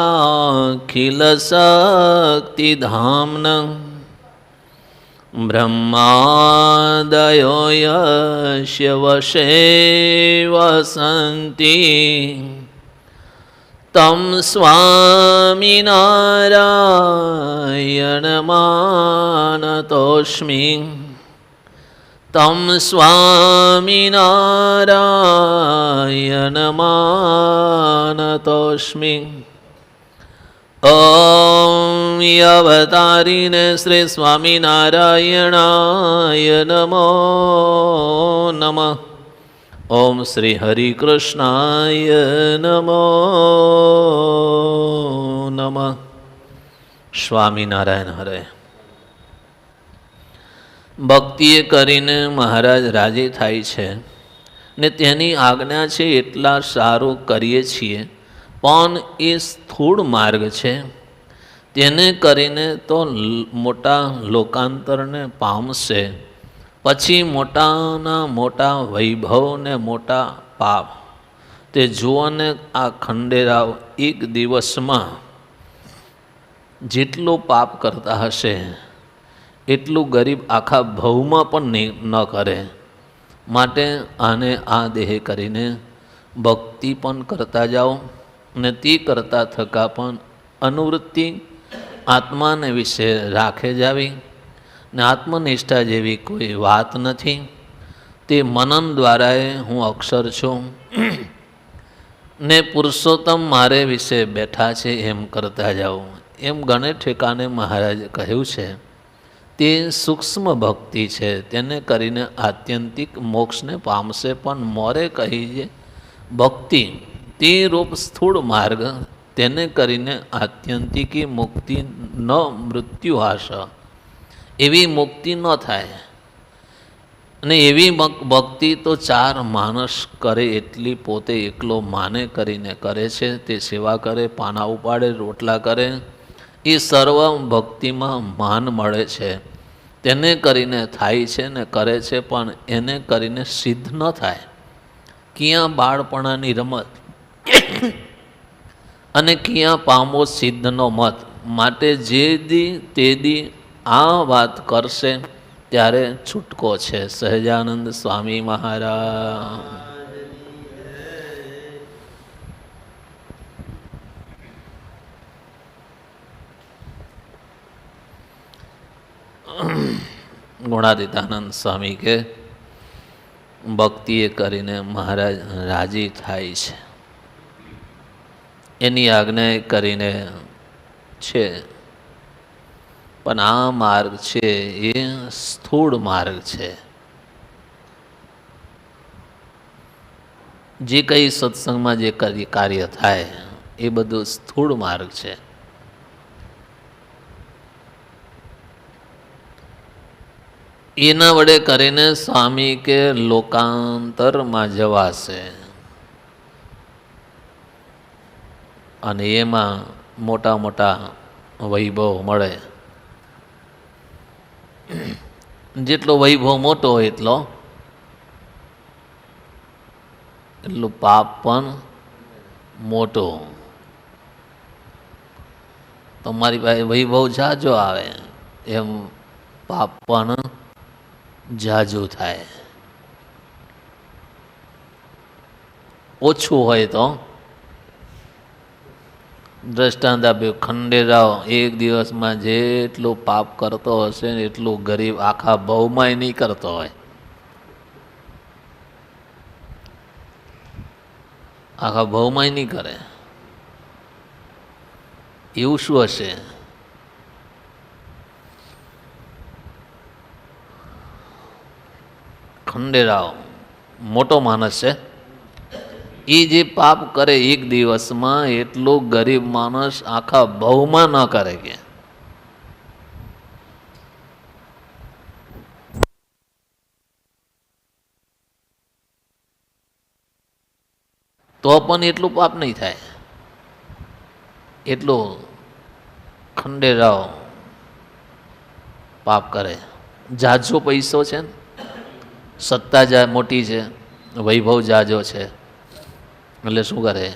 अखिलशक्तिधाम्न ब्रह्मादयो यस्य वशे वसन्ति तं स्वामिनारायणमानतोऽस्मि तं स्वामिनारायणमानतोऽस्मि ॐ अवतारिणे श्री स्वामिनारायणाय नमो नमः ॐ શ્રી હરિકૃષ્ણાય નમો નમઃ સ્વામિનારાયણ હરે ભક્તિએ કરીને મહારાજ રાજી થાય છે ને તેની આજ્ઞા છે એટલા સારું કરીએ છીએ પણ એ સ્થૂળ માર્ગ છે. તેને કરીને તો મોટા લોકાંતરને પામશે. પછી મોટાના મોટા વૈભવને મોટા પાપ. તે જુઓને આ ખંડેરાવ એક દિવસમાં જેટલું પાપ કરતા હશે, એટલું ગરીબ આખા ભવમાં પણ ન કરે. માટે આને આ દેહ કરીને ભક્તિ પણ કરતા જાઓ. ને તે કરતા થકા પણ અનુવૃત્તિ આત્માને વિશે રાખે જાવી ને આત્મનિષ્ઠા જેવી કોઈ વાત નથી. તે મનન દ્વારાએ હું અક્ષર છું. ને પુરુષોત્તમ મારે વિશે બેઠા છે એમ કરતા જાઉં. એમ ગણે ઠેકાને મહારાજે કહ્યું છે, તે સૂક્ષ્મ ભક્તિ છે, તેને કરીને આત્યંતિક મોક્ષને પામશે પણ મોરે કહીએ ભક્તિ તે રૂપ સ્થૂળ માર્ગ તેને કરીને આત્યંતિકી મુક્તિ ન મૃત્યુ હાશ એવી મુક્તિ ન થાય. અને એવી ભક્તિ તો ચાર માણસ કરે એટલી પોતે એકલો માને કરીને કરે છે. તે સેવા કરે, પાના ઉપાડે, રોટલા કરે. એ સર્વ ભક્તિમાં માન મળે છે. તેને કરીને થાય છે ને કરે છે, પણ એને કરીને સિદ્ધ ન થાય. ક્યાં બાળપણાની રમત અને ક્યાં પામો સિદ્ધનો મત? માટે જે દી તે દી આ વાત કરશે, ત્યારે છૂટકો છે. સહજાનંદ સ્વામી મહારાજ. ગુણાદિતાનંદ સ્વામી કે, ભક્તિએ કરીને મહારાજ રાજી થાય છે. એની આજ્ઞા કરીને છે. પણ આ માર્ગ છે એ સ્થૂળ માર્ગ છે. જે કંઈ સત્સંગમાં જે કાર્ય થાય, એ બધું સ્થૂળ માર્ગ છે. એના વડે કરીને સ્વામી કે લોકાંતરમાં જવાશે. અને એમાં મોટા મોટા વૈભવ મળે. જેટલો વૈભવ મોટો હોય એટલો, એટલું પાપ પણ મોટો. તમારી પાસે વૈભવ જાજો આવે, એમ પાપ પણ જાજુ થાય. ઓછું હોય તો દ્રષ્ટાંત આપ્યું ખંડેરાવ એક દિવસમાં જેટલું પાપ કરતો હશે ને એટલું ગરીબ આખા બહુમાંય નહીં કરતો હોય. આખા બહુમાંય નહીં કરે. એવું શું હશે? ખંડેરાવ મોટો માણસ છે. એ જે પાપ કરે એક દિવસમાં, એટલો ગરીબ માણસ આખા બહુમાં ન કરે કે. તો પણ એટલું પાપ નહીં થાય. એટલું ખંડેરાવ પાપ કરે. જાજો પૈસો છે ને? સત્તા જા મોટી છે, વૈભવ જાજો છે. એટલે શું કરે?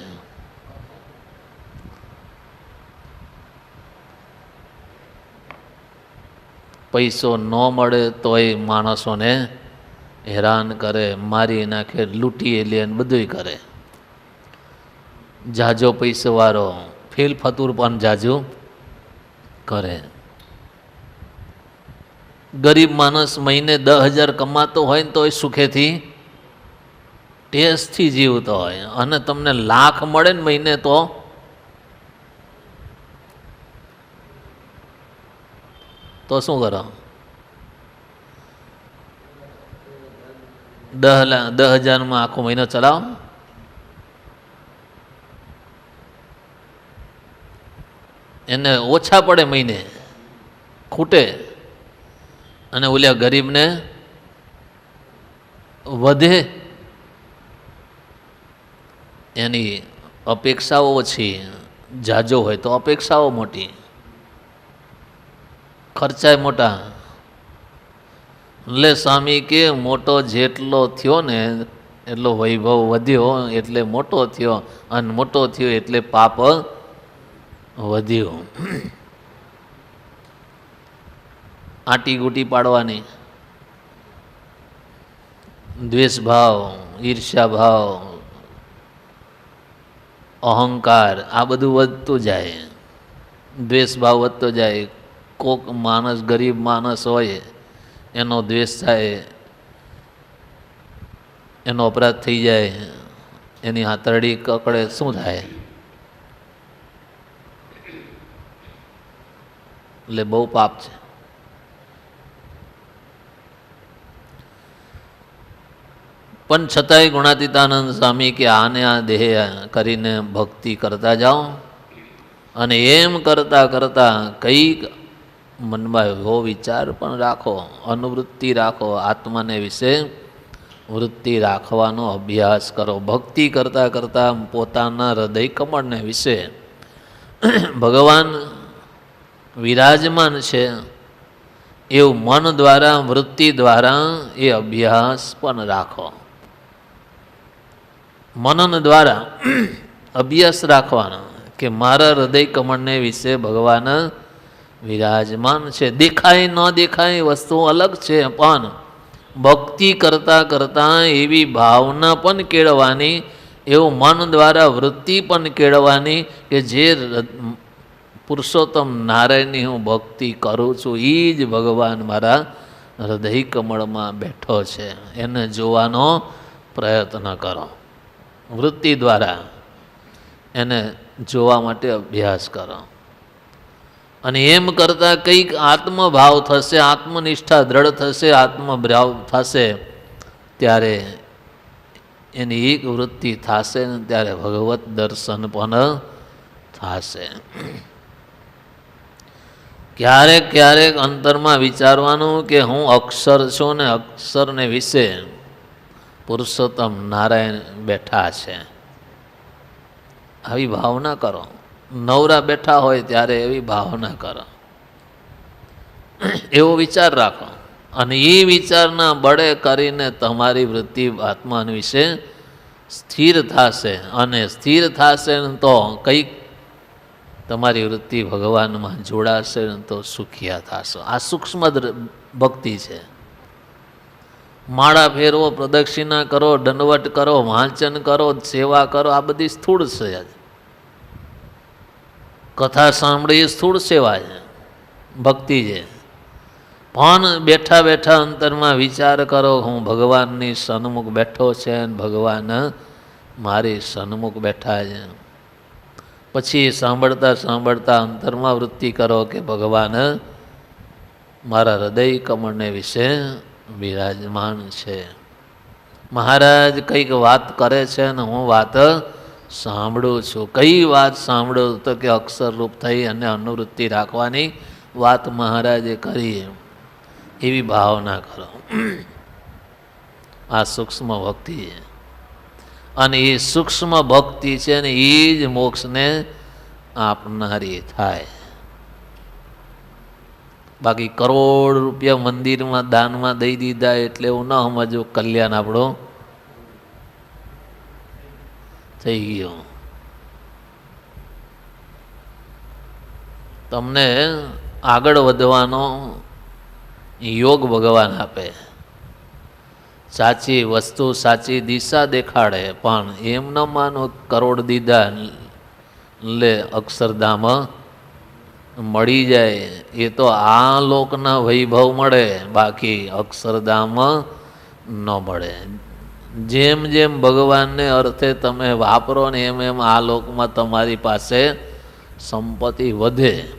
પૈસો ન મળે તોય માણસોને હેરાન કરે, મારી નાખે, લૂંટીએ લે બધુંય કરે. જાજો પૈસાવાળો, ફેલ ફતુર પણ જાજો કરે. ગરીબ માણસ મહિને દસ હજાર કમાતો હોય ને તોય સુખેથી ટેસ્ટથી જીવતો હોય. અને તમને લાખ મળે ને મહિને તો તો શું કરો? દહ લાખ દહ હજારમાં આખો મહિનો ચલાવો એને ઓછા પડે મહિને. ખૂટે. અને ઓલ્યા ગરીબને વધે એની અપેક્ષાઓ ઓછી જાજો હોય તો અપેક્ષાઓ મોટી. ખર્ચાય મોટા. એટલે સ્વામી, કે મોટો જેટલો થયો ને એટલો વૈભવ વધ્યો એટલે મોટો થયો અને મોટો થયો એટલે પાપ વધ્યું. આટી ગુટી પાડવાની. દ્વેષ ભાવ ઈર્ષ્યા ભાવ અહંકાર, આ બધું વધતું જાય. દ્વેષભાવ વધતો જાય. કોક માણસ ગરીબ માણસ હોય, એનો દ્વેષ થાય, એનો અપરાધ થઈ જાય, એની હાથરડી કકડે શું થાય? એટલે બહુ પાપ છે. પણ છતાંય ગુણાતીતાનંદ સ્વામી કે આને આ દેહ કરીને ભક્તિ કરતા જાઓ. અને એમ કરતાં કરતાં કંઈક મનમાં એવો વિચાર પણ રાખો, અનુવૃત્તિ રાખો, આત્માને વિશે વૃત્તિ રાખવાનો અભ્યાસ કરો. ભક્તિ કરતાં કરતાં પોતાના હૃદય કમળને વિશે ભગવાન વિરાજમાન છે. એવું મન દ્વારા, વૃત્તિ દ્વારા એ અભ્યાસ પણ રાખો. મનન દ્વારા અભ્યાસ રાખવાનો કે મારા હૃદય કમળને વિશે ભગવાન વિરાજમાન છે. દેખાય, ન દેખાય વસ્તુ અલગ છે, પણ ભક્તિ કરતાં કરતાં એવી ભાવના પણ કેળવાની એવું મન દ્વારા વૃત્તિ પણ કેળવાની કે જે પુરુષોત્તમ નારાયણની હું ભક્તિ કરું છું એ જ ભગવાન મારા હૃદય કમળમાં બેઠો છે. એને જોવાનો પ્રયત્ન કરો. વૃત્તિ દ્વારા એને જોવા માટે અભ્યાસ કરો. અને એમ કરતાં કંઈક આત્મભાવ થશે, આત્મનિષ્ઠા દ્રઢ થશે આત્મભાવ થશે, ત્યારે એની એક વૃત્તિ થશે ને ત્યારે ભગવત દર્શન પણ થશે. ક્યારેક ક્યારેક અંતરમાં વિચારવાનું કે હું અક્ષર છું ને અક્ષરને વિશે પુરુષોત્તમ નારાયણ બેઠા છે. આવી ભાવના કરો. નવરા બેઠા હોય ત્યારે એવી ભાવના કરો. એવો વિચાર રાખો. અને એ વિચારના બળે કરીને તમારી વૃત્તિ આત્મા વિશે સ્થિર થશે. અને સ્થિર થશે તો કંઈક તમારી વૃત્તિ ભગવાનમાં જોડાશે તો સુખિયા થશો. આ સૂક્ષ્મ ભક્તિ છે. માળા ફેરવો, પ્રદક્ષિણા કરો, દંડવટ કરો, વાંચન કરો, સેવા કરો, આ બધી સ્થૂળ છે કથા સાંભળી સ્થૂળ સેવા છે, ભક્તિ છે. પણ બેઠા બેઠા અંતરમાં વિચાર કરો, હું ભગવાનની સન્મુખ બેઠો છે અને ભગવાન મારી સન્મુખ બેઠા છે. પછી સાંભળતા સાંભળતા અંતરમાં વૃત્તિ કરો કે ભગવાન મારા હૃદય કમળને વિશે બિરાજમાન છે. મહારાજ કંઈક વાત કરે છે ને હું વાત સાંભળું છું. કઈ વાત સાંભળું તો કે અક્ષરરૂપ થઈ અને અનુવૃત્તિ રાખવાની વાત મહારાજે કરી. એવી ભાવના કરો. આ સૂક્ષ્મ ભક્તિ. છે અને એ સૂક્ષ્મ ભક્તિ છે ને એ જ મોક્ષને આપનારી થાય. બાકી કરોડ રૂપિયા મંદિરમાં દાનમાં દઈ દીધા એટલે એવું ન સમજો કલ્યાણ આપણો થઈ ગયો. તમને આગળ વધવાનો યોગ ભગવાન આપે. સાચી વસ્તુ સાચી દિશા દેખાડે, પણ એમ ન માનો કરોડ દીધા લે અક્ષરધામ મળી જાય, એ તો આ લોકના વૈભવ મળે, બાકી અક્ષરધામ ન મળે. જેમ જેમ ભગવાનને અર્થે તમે વાપરો ને એમ એમ આ લોકમાં તમારી પાસે સંપત્તિ વધે.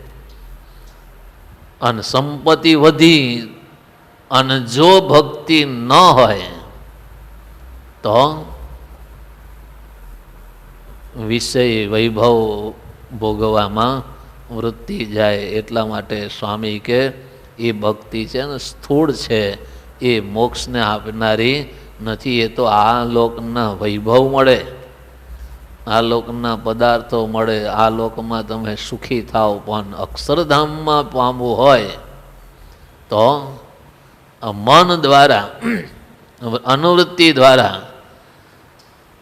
અને સંપત્તિ વધી અને જો ભક્તિ ન હોય, તો વિષય વૈભવ ભોગવામાં વૃત્તિ જાય એટલા માટે સ્વામી કે એ ભક્તિ છે ને સ્થૂળ છે, એ મોક્ષને આપનારી નથી, એ તો આ લોકના વૈભવ મળે, આ લોકના પદાર્થો મળે, આ લોકમાં તમે સુખી થાવ, પણ અક્ષરધામમાં પામવું હોય તો મન દ્વારા, અનુવૃત્તિ દ્વારા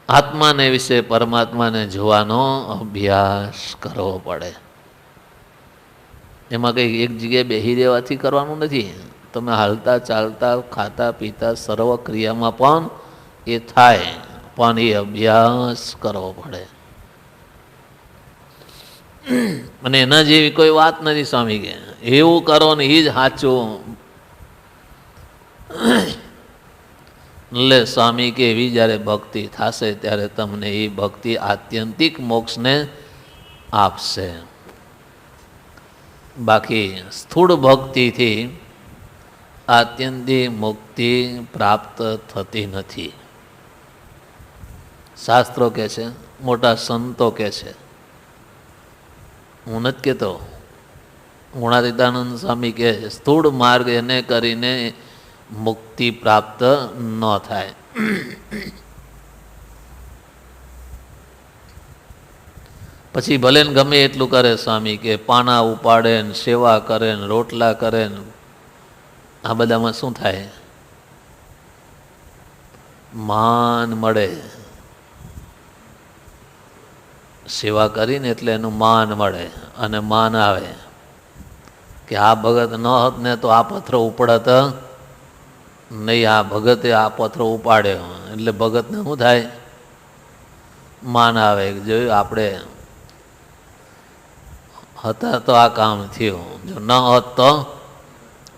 આત્માને વિશે પરમાત્માને જોવાનો અભ્યાસ કરવો પડે. એમાં કંઈ એક જગ્યાએ બેસી રહેવાથી કરવાનું નથી. તમે હાલતા, ચાલતા, ખાતા, પીતા, સર્વ ક્રિયામાં પણ એ થાય, પણ એ અભ્યાસ કરવો પડે. અને એના જેવી કોઈ વાત નથી સ્વામી કે એવું કરો ને એ જ સાચું એટલે સ્વામી કે એવી જ્યારે ભક્તિ થશે ત્યારે તમને એ ભક્તિ આત્યંતિક મોક્ષને આપશે. બાકી સ્થૂળ ભક્તિથી આત્યંતિક મુક્તિ પ્રાપ્ત થતી નથી. શાસ્ત્રો કે છે, મોટા સંતો કે છે. હું નથી કહેતો. ગુણાતીતાનંદ સ્વામી કહે છે સ્થૂળ માર્ગ એને કરીને મુક્તિ પ્રાપ્ત ન થાય. પછી ભલે ને ગમે એટલું કરે સ્વામી કે પાના ઉપાડે ને સેવા કરે ને રોટલા કરે ને, આ બધામાં શું થાય? માન મળે. સેવા કરીને એટલે એનું માન મળે અને માન આવે. કે આ ભગત ન હોત ને તો આ પથ્થર ઉપડત, નહીં, આ ભગતે આ પથ્થર ઉપાડ્યો. એટલે ભગતને શું થાય? માન આવે જોયું, આપણે હતા તો આ કામ થયું. જો ન હોત તો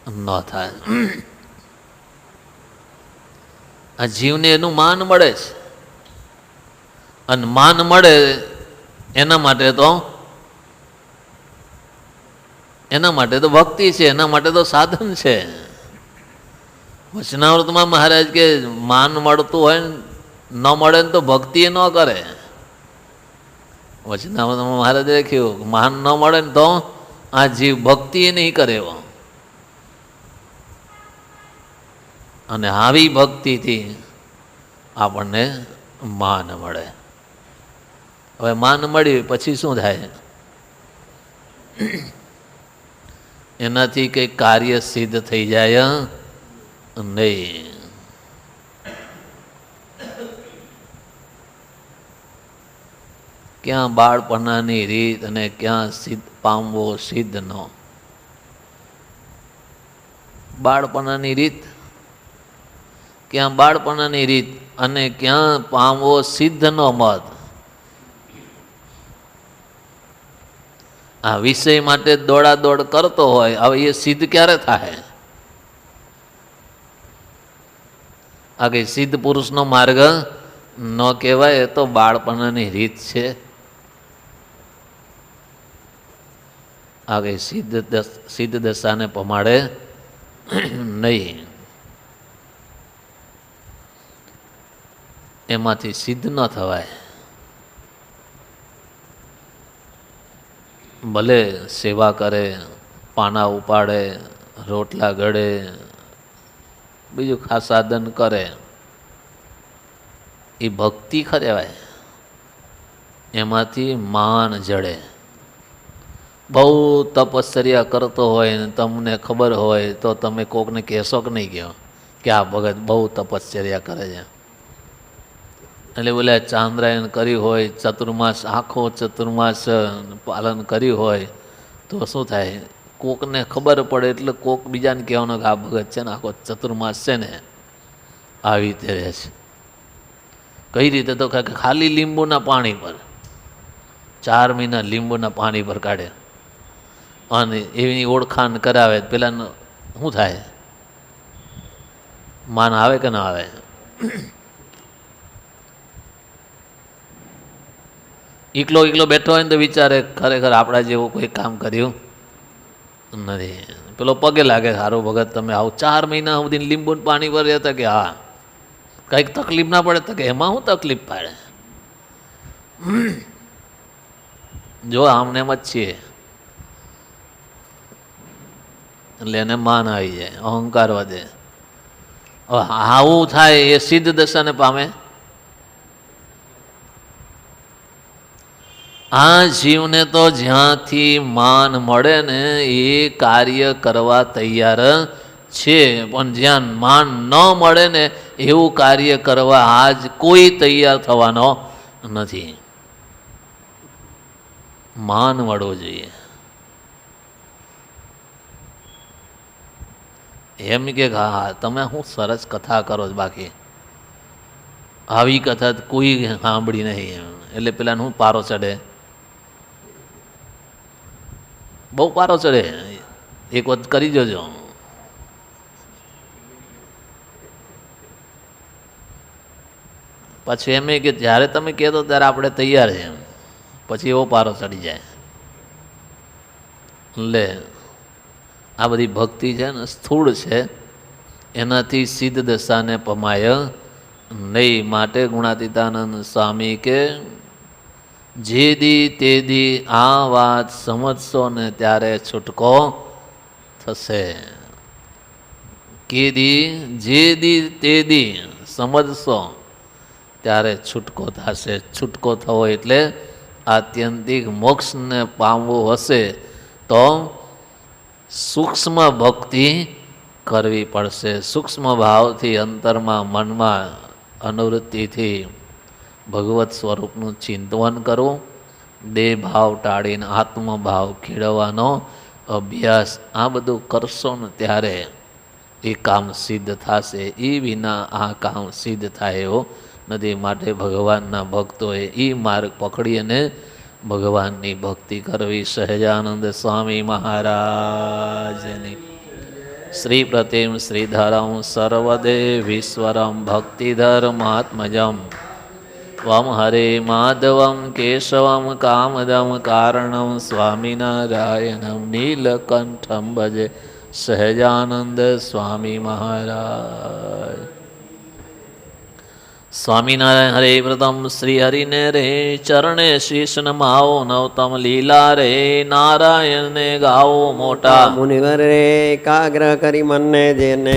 ન થાય. આ જીવને એનું માન મળે છે. અને માન મળે એના માટે તો એના માટે તો ભક્તિ છે, એના માટે તો સાધન છે. વચનાવૃતમાં મહારાજ કે માન મળતું હોય ને મળે ને તો ભક્તિ ન કરે. વચનાવૃતમાં મહારાજે લખ્યું, માન ન મળે ને તો આ જીવ ભક્તિ નહીં કરે અને આવી ભક્તિથી આપણને માન મળે. હવે માન મળ્યું પછી શું થાય? એનાથી કંઈ કાર્ય સિદ્ધ થઈ જાય નહીં. ક્યાં બાળપણાની રીત અને ક્યાં સિદ્ધ પામવો સિદ્ધનો? બાળપણાની રીત? ક્યાં બાળપણાની રીત અને ક્યાં પામવો સિદ્ધનો મત? આ વિષય માટે દોડાદોડ કરતો હોય, હવે એ સિદ્ધ ક્યારે થાય? આ કઈ સિદ્ધ પુરુષનો માર્ગ ન કહેવાય, એ તો બાળપણાની રીત છે. આ કઈ સિદ્ધ સિદ્ધ દશાને પમાડે નહીં. એમાંથી સિદ્ધ ન થવાય. ભલે સેવા કરે, પાના ઉપાડે, રોટલા ગળે, બીજું ખાસ સાધન કરે, એ ભક્તિ ખરેવાય. એમાંથી માન જડે. બહુ તપશ્ચર્યા કરતો હોય ને તમને ખબર હોય તો તમે કોકને કહેશો કે નહીં કહો કે આ ભગત બહુ તપશ્ચર્યા કરે છે. એટલે બોલે ચાંદ્રાયણ કર્યું હોય, ચતુર્માસ, આખો ચતુર્માસ પાલન કર્યું હોય, તો શું થાય? કોકને ખબર પડે એટલે કોક બીજાને કહેવાનો કે આ ભગત છે ને, આખો ચતુર્માસ છે ને, આવી રીતે રહે છે. કઈ રીતે તો કે ખાલી લીંબુના પાણી પર, ચાર મહિના લીંબુના પાણી પર કાઢે. અને એની ઓળખાણ કરાવે પેલા શું થાય? માન આવે કે ના આવે? એકલો એકલો બેઠો હોય ને તો વિચારે, ખરેખર આપણા જેવું કોઈ કામ કર્યું નથી. પેલો પગે લાગે સારું ભગત, તમે આવો ચાર મહિના સુધી લીંબુ પાણી પર રહેતા કે હા? કંઈક તકલીફ ના પડે તો કે એમાં શું તકલીફ પડે? જો આમને એમ જ છીએ. એટલે એને માન આવી જાય, અહંકાર વધે. આવું થાય એ સિદ્ધ દશાને પામે. આ જીવને તો જ્યાંથી માન મળે ને એ કાર્ય કરવા તૈયાર છે, પણ જ્યાં માન ન મળે ને એવું કાર્ય કરવા આજ કોઈ તૈયાર થવાનો નથી. માન મળવું જોઈએ. એમ કે હા તમે હું સરસ કથા કરો છો બાકી. આવી કથા કોઈ સાંભળી નહીં એટલે પેલા હું પારો ચડે? બહુ પારો ચડે. એક વખત કરી જોજો. પછી એમ કે જ્યારે તમે કહેતો ત્યારે આપણે તૈયાર છે પછી એવો પારો ચડી જાય. લે આ બધી ભક્તિ છે ને સ્થૂળ છે, એનાથી સિદ્ધ દશાને પમાય નહીં માટે ગુણાતીતાનંદ સ્વામી કે, જે દી તે દી આ વાત સમજશો ને ત્યારે છૂટકો થશે. કે દી, જે દી તે દી સમજશો ત્યારે છૂટકો થશે. છૂટકો થવો એટલે આત્યંતિક મોક્ષને પામવું હશે તો સૂક્ષ્મ ભક્તિ કરવી પડશે. સૂક્ષ્મ ભાવથી, અંતરમાં, મનમાં અનુવૃત્તિથી ભગવત સ્વરૂપનું ચિંતવન કરવું. દેહ ભાવ ટાળીને આત્મભાવ ખેડવાનો અભ્યાસ. આ બધું કરશો ને ત્યારે એ કામ સિદ્ધ થશે. એ વિના આ કામ સિદ્ધ થાય એવો નથી. માટે ભગવાનના ભક્તોએ એ માર્ગ પકડી અને ભગવાનની ભક્તિ કરવી સહજાનંદ સ્વામી મહારાજની. શ્રી પ્રતિમ શ્રીધરમ સર્વદેવીશ્વરમ ભક્તિધર્માત્મજમ ત્વમ હરે માધવમ કેશવમ કામદમ કારણમ સ્વામિનારાયણમ નીલકંઠમ ભજે સહજાનંદ સ્વામી મહારાજ. સ્વામિનારાયણ હરે વ્રતમ, શ્રી હરિને રે ચરણે શીશ નમાવો નવતમ લીલા રે, નારાયણને ગાવો મોટા. મુનિવર રે એકાગ્ર કરી મનને જેને